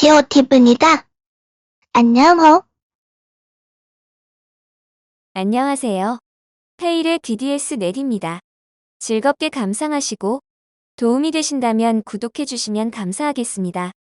지오팁입니다. 안녕, 안녕하세요. 페일의 DDS 넷입니다. 즐겁게 감상하시고 도움이 되신다면 구독해 주시면 감사하겠습니다.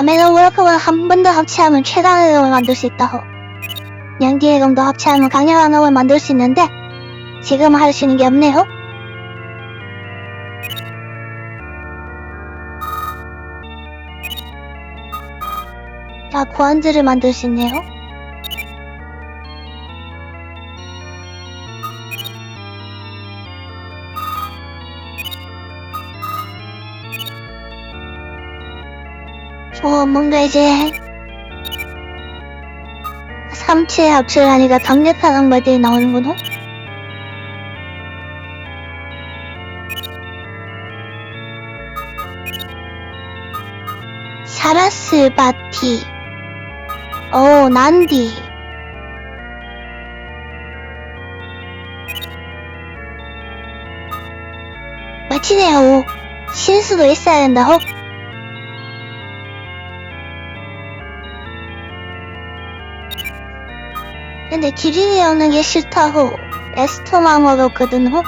아메노 워크와 한 번 더 합체하면 최강의 음을 만들 수 있다호. 양디의 검도 합체하면 강력한 음을 만들 수 있는데, 지금 할 수 있는 게 없네요. 자, 구한즈를 만들 수 있네요. 어, 뭔가 이제 삼체 합체를 하니까 강력한 악마들이 나오는구나. 사라스 바티. 오 난디. 마치네요. 신수도 있어야 된다고 근데 기린이 오는 게 싫다고 에스토만 먹었거든 호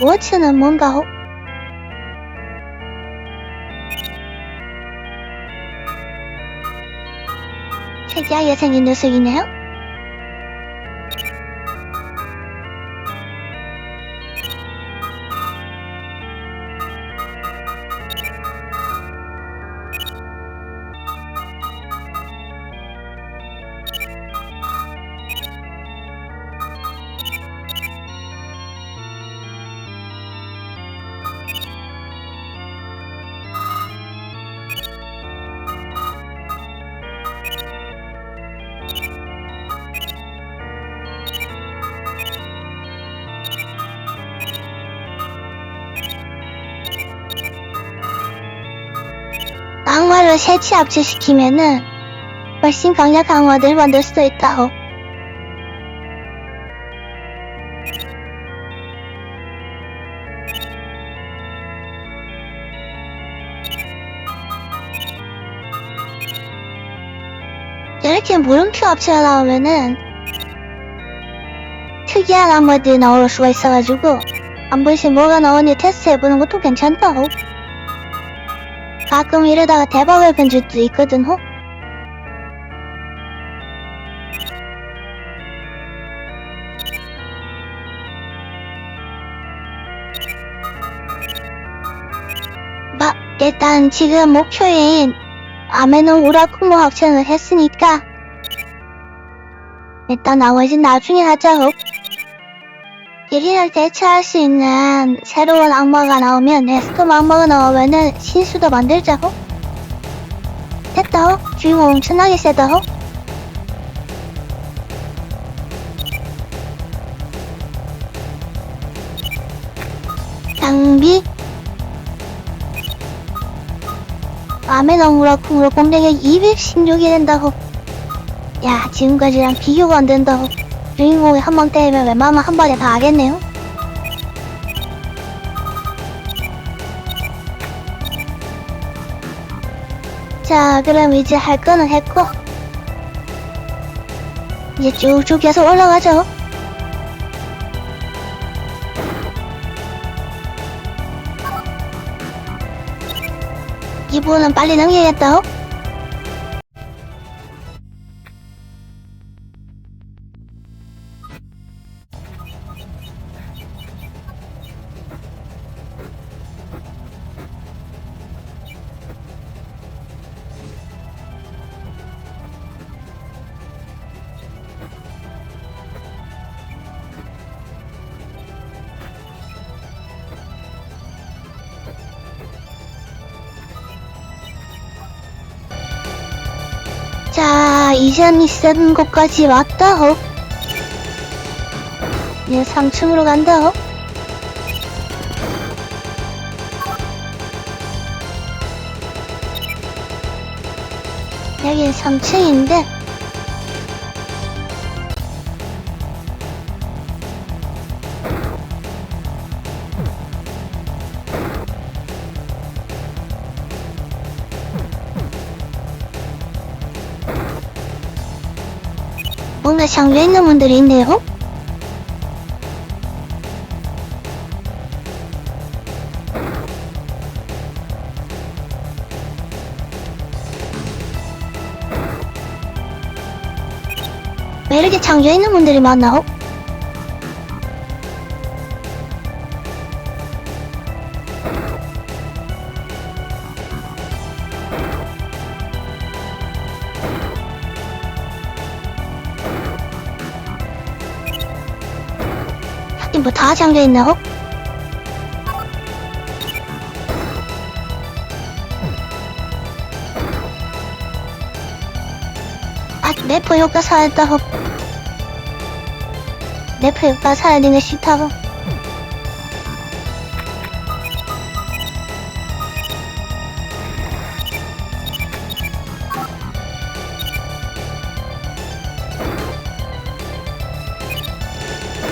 워츠는 뭔가 호 특이하게 생긴 녀석이네요 악마를 세치 합체시키면은 훨씬 강력한 악마들을 만들 수도 있다고 이렇게 물음표 합체가 나오면은 특이한 악마들이 나올 수가 있어가지고 한 번씩 뭐가 나오니 테스트 해보는 것도 괜찮다고 가끔 이러다가 대박을 벤질 수 있거든 호? 마, 일단 지금 목표인 아메는 우라쿠모 학생을 했으니까 일단 나머지 나중에 하자 호. 1인을 대체할 수 있는 새로운 악마가 나오면 네, 에스톰 악마가 나오면은 신수도 만들자고? 됐다오? 주인공 엄청나게 세다오? 장비 암에 너무라쿵으로 공략에 200신 욕이 된다고 야 지금까지랑 비교가 안된다고 주인공이 한방 때리면 웬만하면 한 번에 다 하겠네요? 자 그럼 이제 할 거는 했고 이제 쭉쭉 계속 올라가죠. 이분은 빨리 넘겨야겠다 자, 이전 있던 곳까지 왔다, 호. 이제 3층으로 간다, 호. 여긴 3층인데, 뭔가 잠겨 있는 분들이 있네요. 왜 이렇게 잠겨 있는 분들이 많나? 잠겨 있나? 아, 래퍼 효과 사야다고. 래퍼 효과 사야 되는 싫다고.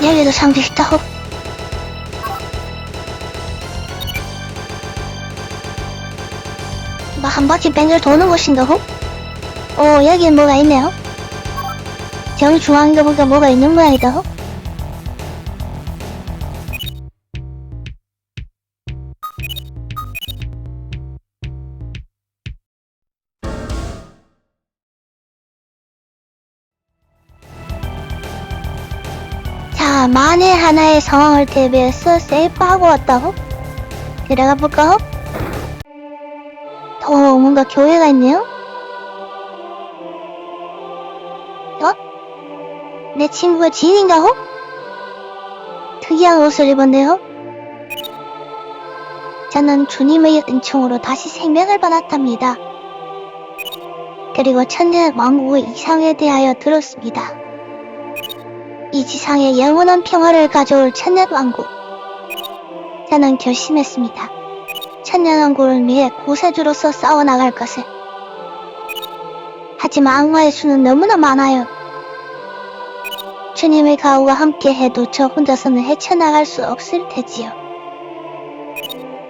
여기도 잠겨 있다고. 뭐한 바퀴 뱅글 도는 곳인가고? 어, 여긴 뭐가 있네요. 저기 중앙에 보니까 뭐가 있는 모양이다. 자, 만에 하나의 상황을 대비해서 세이프하고 왔다고? 들어가 볼까? 더 뭔가 교회가 있네요? 어? 내 친구가 지인인가, 호? 특이한 옷을 입었네요. 저는 주님의 은총으로 다시 생명을 받았답니다. 그리고 천년 왕국의 이상에 대하여 들었습니다. 이 지상에 영원한 평화를 가져올 천년 왕국. 저는 결심했습니다. 천년 왕국을 위해 구세주로서 싸워나갈 것을. 하지만 악마의 수는 너무나 많아요. 주님의 가호가 함께 해도 저 혼자서는 헤쳐나갈 수 없을 테지요.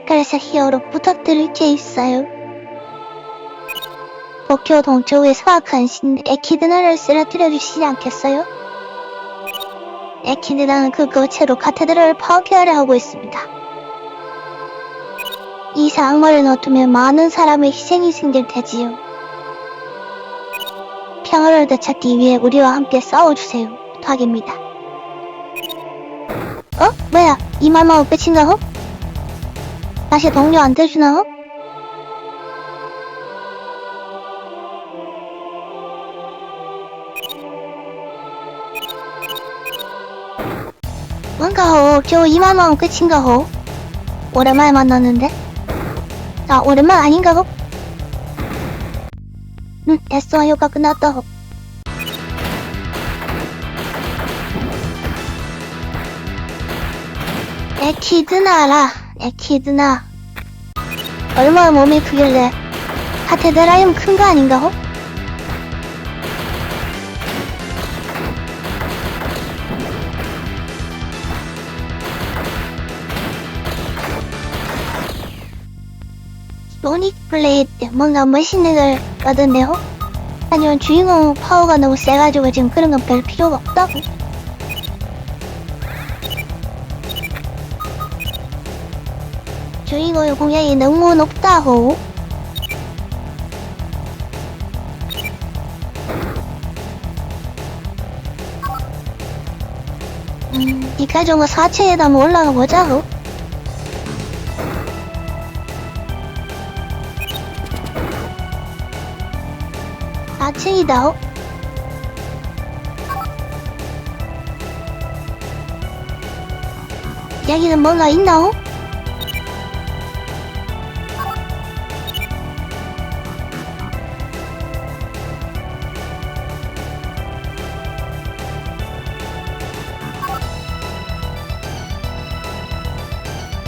그래서 히어로 부탁드릴 게 있어요. 도쿄 동쪽의 사악한 신 에키드나를 쓰러뜨려 주시지 않겠어요? 에키드나는 그 거체로 카테드라를 파괴하려 하고 있습니다. 이 악마를 넣어두면 많은 사람의 희생이 생길 테지요. 평화를 되찾기 위해 우리와 함께 싸워주세요. 부탁입니다. 어? 뭐야? 이 말만 끝인가? 어? 다시 동료 안 돼주나? 어? 뭔가 호 겨우 이 말만 끝인가 호? 오랜만에 만났는데? 아 오랜만 아닌가 호? 응 됐어 효과 끝났다 호. 에키드나라 에키드나 얼마나 몸이 크길래 카테드라임 큰 거 아닌가 호? 소닉 블레이드 뭔가 멋있는 걸 얻었네요. 아니면 주인공 파워가 너무 세가지고 지금 그런 건 별 필요가 없다고 주인공의 공약이 너무 높다고 음, 니가 정도 4층에다 한번 올라가 보자고 합니다. 여기는 뭔가 있나요?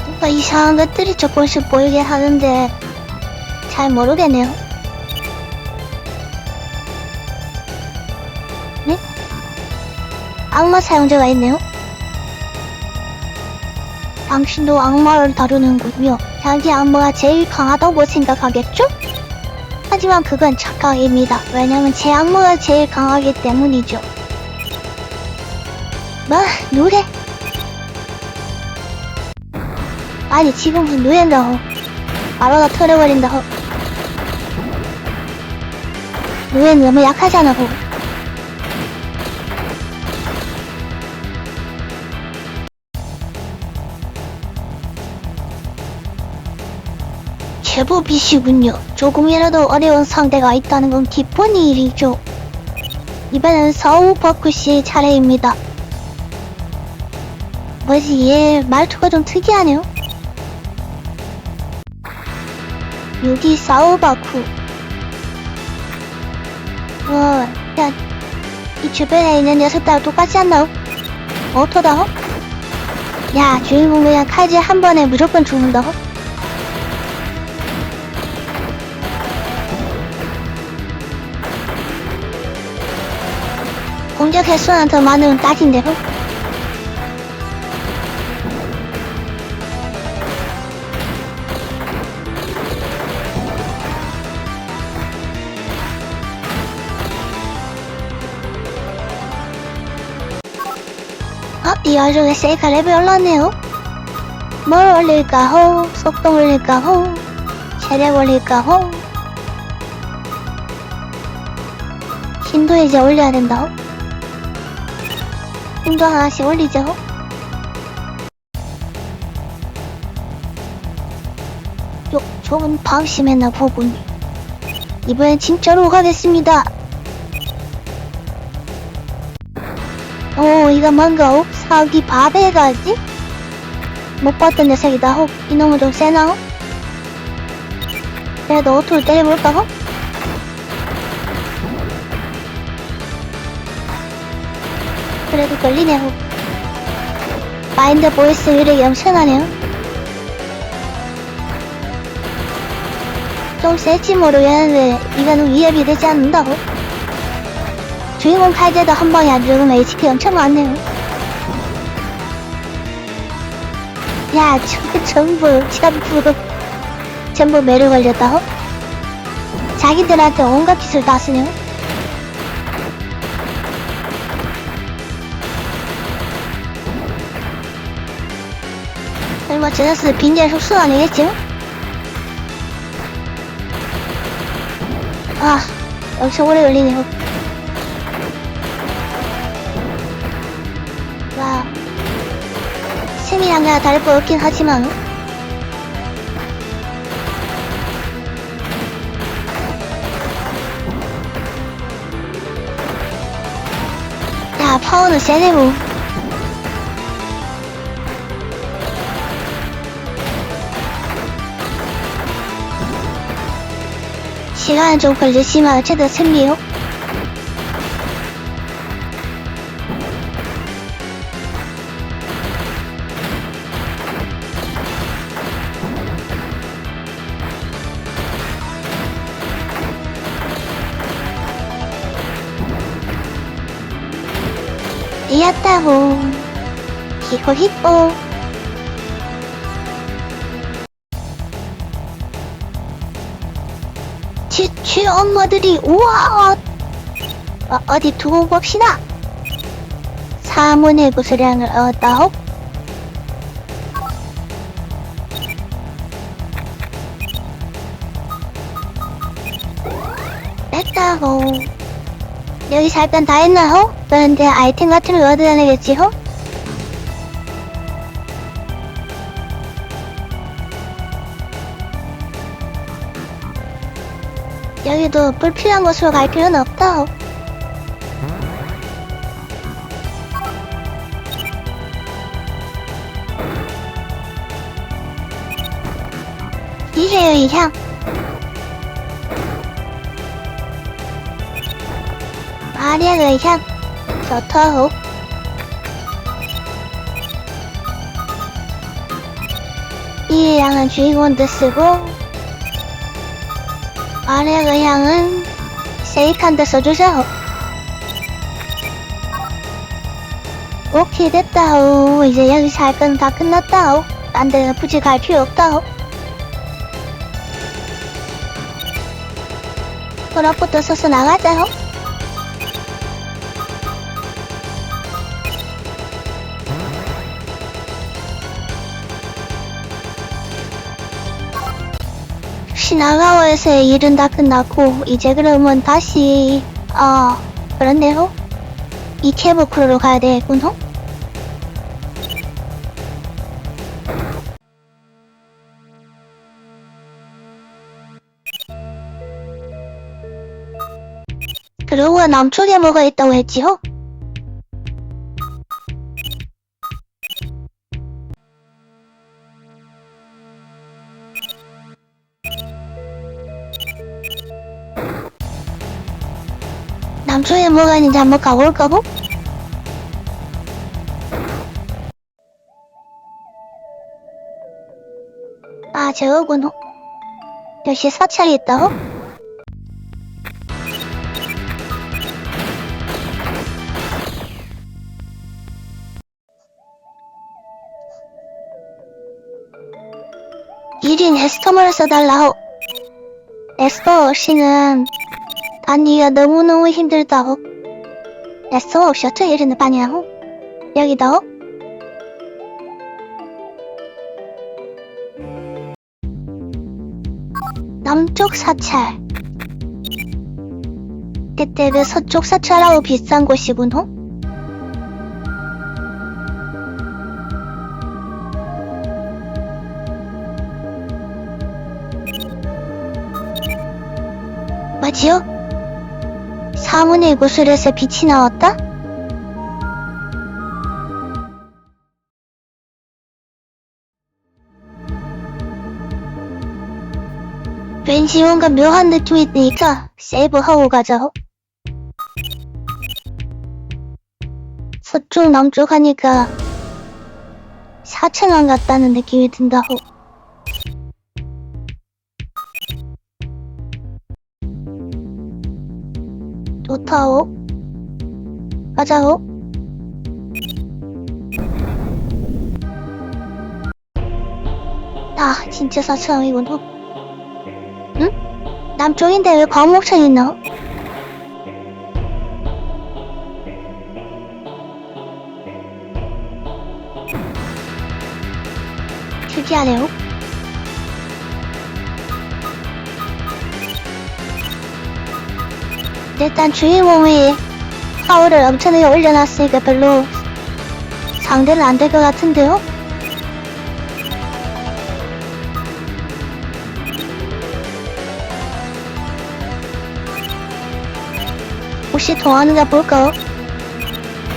뭔가 이상한 것들이 조금씩 보이게 하는데 잘 모르겠네요. 악마 사용자가 있네요. 당신도 악마를 다루는군요. 자기 악마가 제일 강하다고 생각하겠죠? 하지만 그건 착각입니다. 왜냐면 제 악마가 제일 강하기 때문이죠. 뭐, 노래? 아니, 지금은 노래인다호. 바로 다 털어버린다호. 노래는 너무 약하잖아, 호. 제법이시군요. 조금이라도 어려운 상대가 있다는 건 기쁜 일이죠. 이번엔 서우 버크 씨의 차례입니다. 뭐지, 얘 말투가 좀 특이하네요. 여기 사우바쿠. 와, 야, 이 주변에 있는 녀석들 똑같지 않나? 어떠다? 야, 주인공 그냥 칼질 한 번에 무조건 죽는다. 공격 횟수는 더 많으면 딱인데, 어? 어, 이 와중에 세이카 레벨 올랐네요. 뭘 올릴까, 호? 속도 올릴까, 호? 체력 올릴까, 호? 힘도 이제 올려야 된다, 호? 힘도 하나씩 올리죠, 호? 요, 좀 방심했나 보군요. 이번엔 진짜로 가겠습니다. 오, 이거 뭔가, 어? 사기 바베가지? 못 봤던 녀석이다, 혹. 이놈은 좀 세나, 혹? 그래도 오토를 때려볼까, 혹? 그래도 걸리네, 혹. 마인드 보이스 위력이 엄청나네요. 좀 셀지 모르겠는데, 이거는 위협이 되지 않는다고? 주인공 칼제도 한 방에 안 죽으면 HP 엄청 많네요. 야, 저, 전부, 전부, 전부 매를 걸렸다고? 자기들한테 온갖 기술 다 쓰네요. 설마 제너스 빈잘 흡수 아니겠지? 아, 엄청 오래 걸리네요. 와, 생이랑가 다를 거 없긴 하지만 야, 파워는 세네고 시간은 좀 걸리지만 어쨌든 승리요. 이었다고 히코 히코 치, 치 엄마들이 우와 어, 어디 두고 봅시다 사문의 구슬량을 얻었다호 됐다호 여기 잠깐 다 했나호? 그런데 아이템 같은 걸 얻어내겠지호? 여기도 불필요한 곳으로 갈 필요는 없다호. 이해요, 이향. 마리아의 향. 좋다호. 이 향은 주인공한테 쓰고 아래 그 향은 세이크한테 써주세요. 오케이 됐다오. 이제 여기서 할건다 끝났다오. 딴 데는 굳이 갈 필요 없다오. 그릇부터 써서 나가자오. 시나가와에서의 일은 다 끝났고 이제 그러면 다시 아 그렇네요 이케부크로로 가야 되겠군요 그러고 남쪽에 뭐가 있다고 했지요? 남쪽에 뭐가 있는지 한번 가볼까고? 아, 저거구나. 역시 사찰이 있다고? 일인 에스터머를 써달라고. 에스터 없이는 다니기가 너무너무 힘들다고. 에스터 없이 어떻게 일인을 빠냐고? 여기다고? 남쪽 사찰. 그때 그 서쪽 사찰하고 비싼 곳이군요? 맞지요? 사문의 구슬에서 빛이 나왔다? 왠지 뭔가 묘한 느낌이 드니까 세이브하고 가자고. 서쪽 남쪽 하니까 사천왕 같다는 느낌이 든다고. 좋다오. 가자오. 아, 진짜 사천왕이구나. 응? 남쪽인데 왜 광목천이 있나? 특이하네요. 일단 주인공이 파워를 엄청나게 올려놨으니까 별로 상대는 안 될 것 같은데요? 혹시 통하는가 볼까요?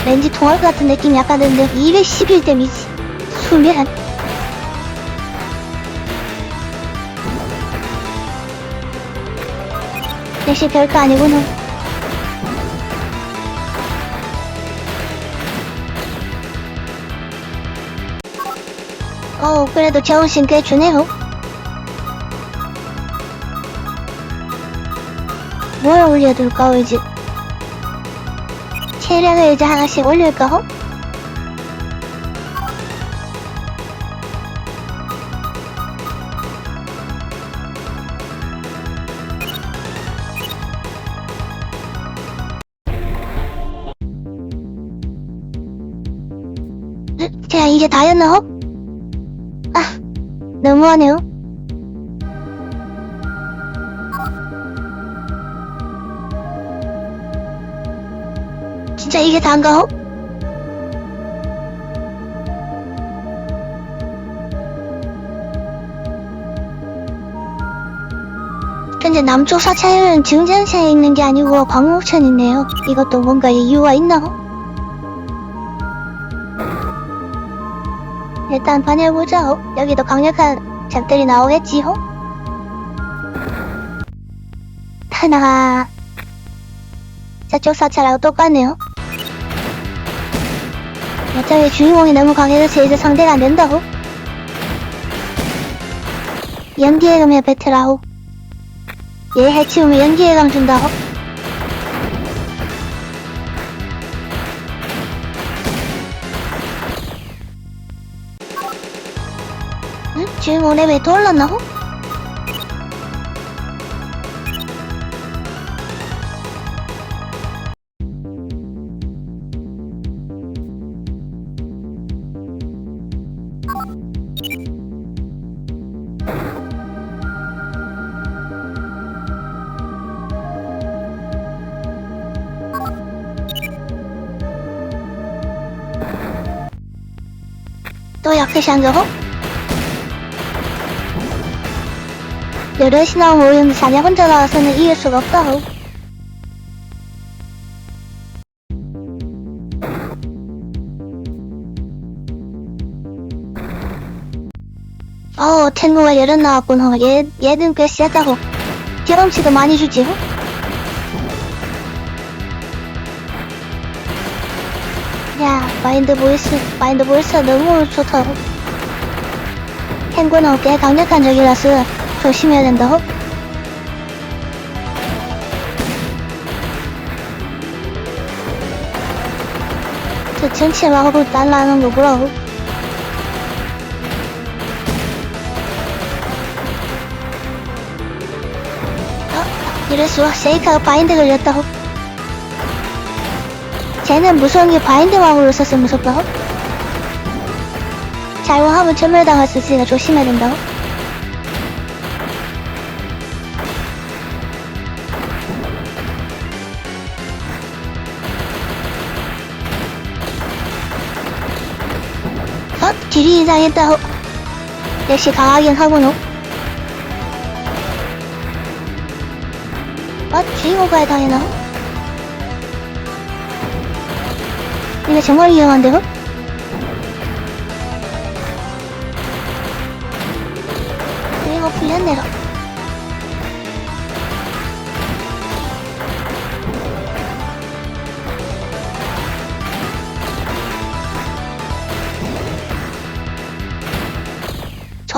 왠지 통할 것 같은 느낌이 약간 드는데 211 데미지 수면 역시 별거 아니구나 어 그래도 정신 꽤 주네요 뭘 올려둘까 이제 체력을 이제 하나씩 올릴까? 제가 이제 다였나? 아, 너무하네요. 진짜 이게 다인가요? 근데 남쪽 사찰은 증전사에 있는 게 아니고 광목천에 있네요. 이것도 뭔가 이유가 있나? 일단 반해보자. 여기도 강력한 잡들이 나오겠지요? 하나 저쪽 사찰하고 똑같네요. 어차피 주인공이 너무 강해서 이제 상대가 안 된다고? 연기의 감에 베테라호. 얘 해치우면 연기의 감 준다호. 응? 지금 올해 왜 돌랐나 호? 또 약해 샹저호? 나온 모임 자네 혼자 나와서는 이길 수가 없다호. 어, 탱고가 나왔군, 호. 얘, 얘는 꽤 세다호. 경험치도 많이 주지, 호? 야, 마인드 보이스, 마인드 보이스 너무 좋다, 호. 탱고는 꽤 강력한 적이라서 조심해야 된다, 호. 저 전체 마법을 달라는 거구나, 호. 어, 이럴수록 세이카가 바인드 걸렸다고. 쟤는 무서운 게 바인드 마법으로 써서 무섭다고. 잘못하면 전멸당할 수 있으니까 조심해야 된다고. 어? 딜이 이상했다고. 역시 강하긴 하구노. 아, 주인공과의 당해나? 이거 정말 위험한데요? 이거 풀렸네요.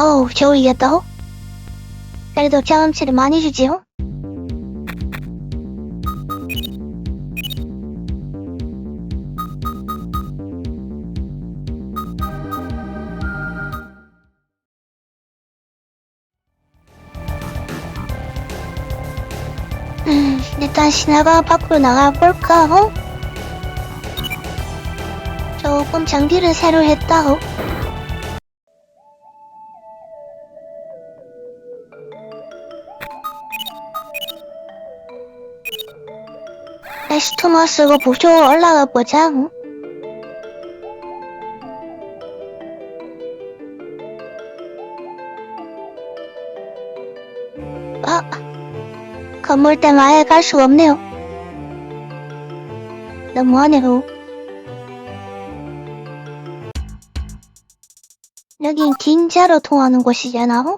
저 겨우 이겼다고? 그래도 경험치를 많이 주지요? 음, 일단 신화가 밖으로 나가볼까, 어? 조금 장비를 새로 했다, 어? 스토마 쓰고 보조 올라가 보자, 어? 아, 건물 때문에 아예 갈 수가 없네요. 너무하네요. 여긴 긴자로 통하는 곳이잖아, 어?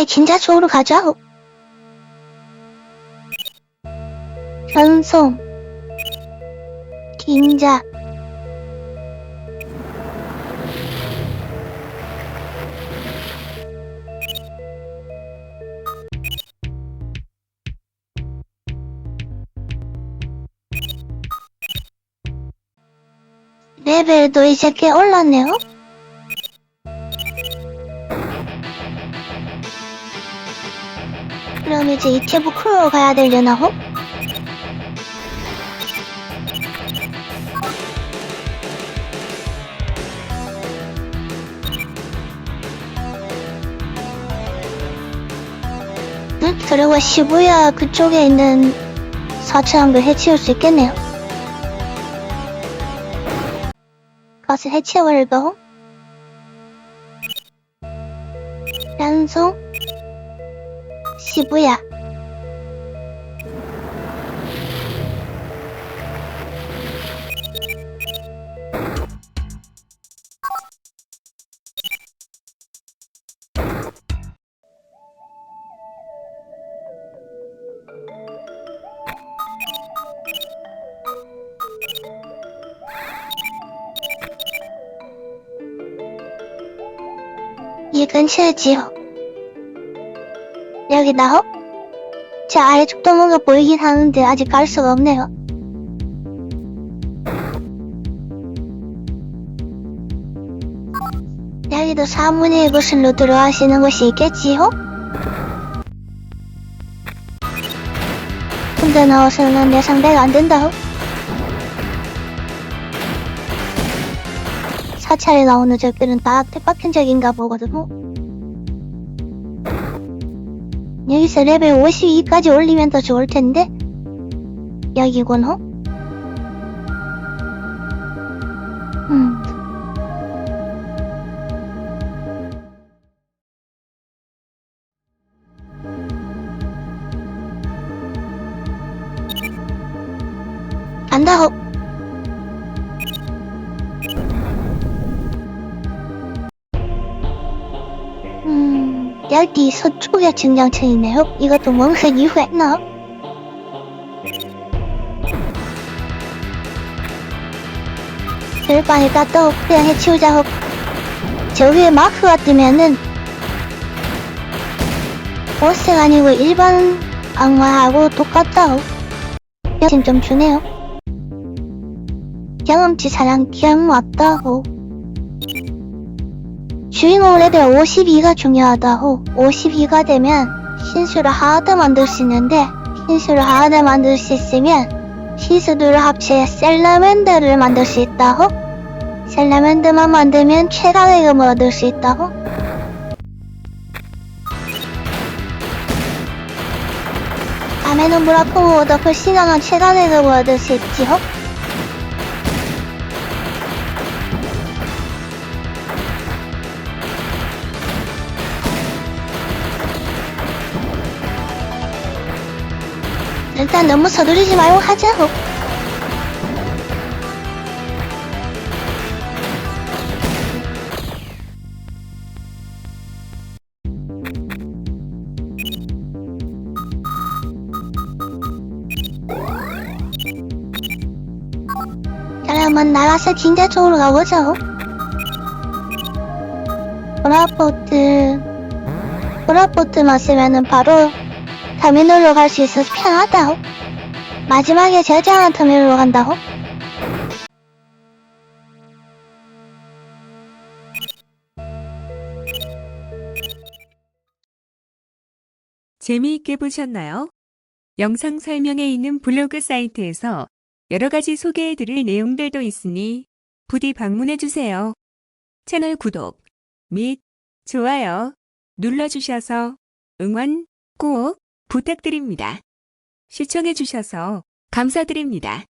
아이, 진짜 쪽으로 가자. 전송. 긴자. 레벨도 이제 꽤 올랐네요. 이제 이케부 크루로 가야 되려나, 호? 응? 그리고 시부야 그쪽에 있는 사체함도 해치울 수 있겠네요. 가서 해치워볼까? 연송 시부야 이 근처지요. 여기다, 어? 제 아래쪽도 뭔가 보이긴 하는데 아직 갈 수가 없네요. 여기도 사문의 구슬로 들어가시는 곳이 있겠지요? 혼자 나와서는 내 상대가 안 된다. 사찰에 나오는 적들은 다 뜻박현적인가 보거든. 요 여기서 레벨 52까지 올리면 더 좋을 텐데. 여기군, 어? 음. 있나? 별방에 갔다 그냥 해치우자. 저 위에 마크가 뜨면은 보스가 아니고 일반 악마하고 똑같다. 여긴 좀 주네요. 경험치 사랑 기억 맞다고. 주인공 레벨 52가 중요하다고. 52가 되면 신수를 하나 만들 수 있는데 신수를 하나 만들 수 있으면 시스들을 합쳐 셀라멘드를 만들 수 있다고. 셀라멘드만 만들면 최강의 금을 얻을 수 있다고. 밤에는 무라풍을 얻어 훨씬 강한 최강의 금을 얻을 수 있지요. 일단 너무 서두르지 말고 하자고. 그러면 나가서 긴자 쪽으로 가보자고. 브라포트, 브라포트만 쓰면은 바로 터미널로 갈 수 있어서 편하다고. 마지막에 저장한 터미널로 간다고? 재미있게 보셨나요? 영상 설명에 있는 블로그 사이트에서 여러 가지 소개해드릴 내용들도 있으니 부디 방문해주세요. 채널 구독 및 좋아요 눌러주셔서 응원 꼭 부탁드립니다. 시청해주셔서 감사드립니다.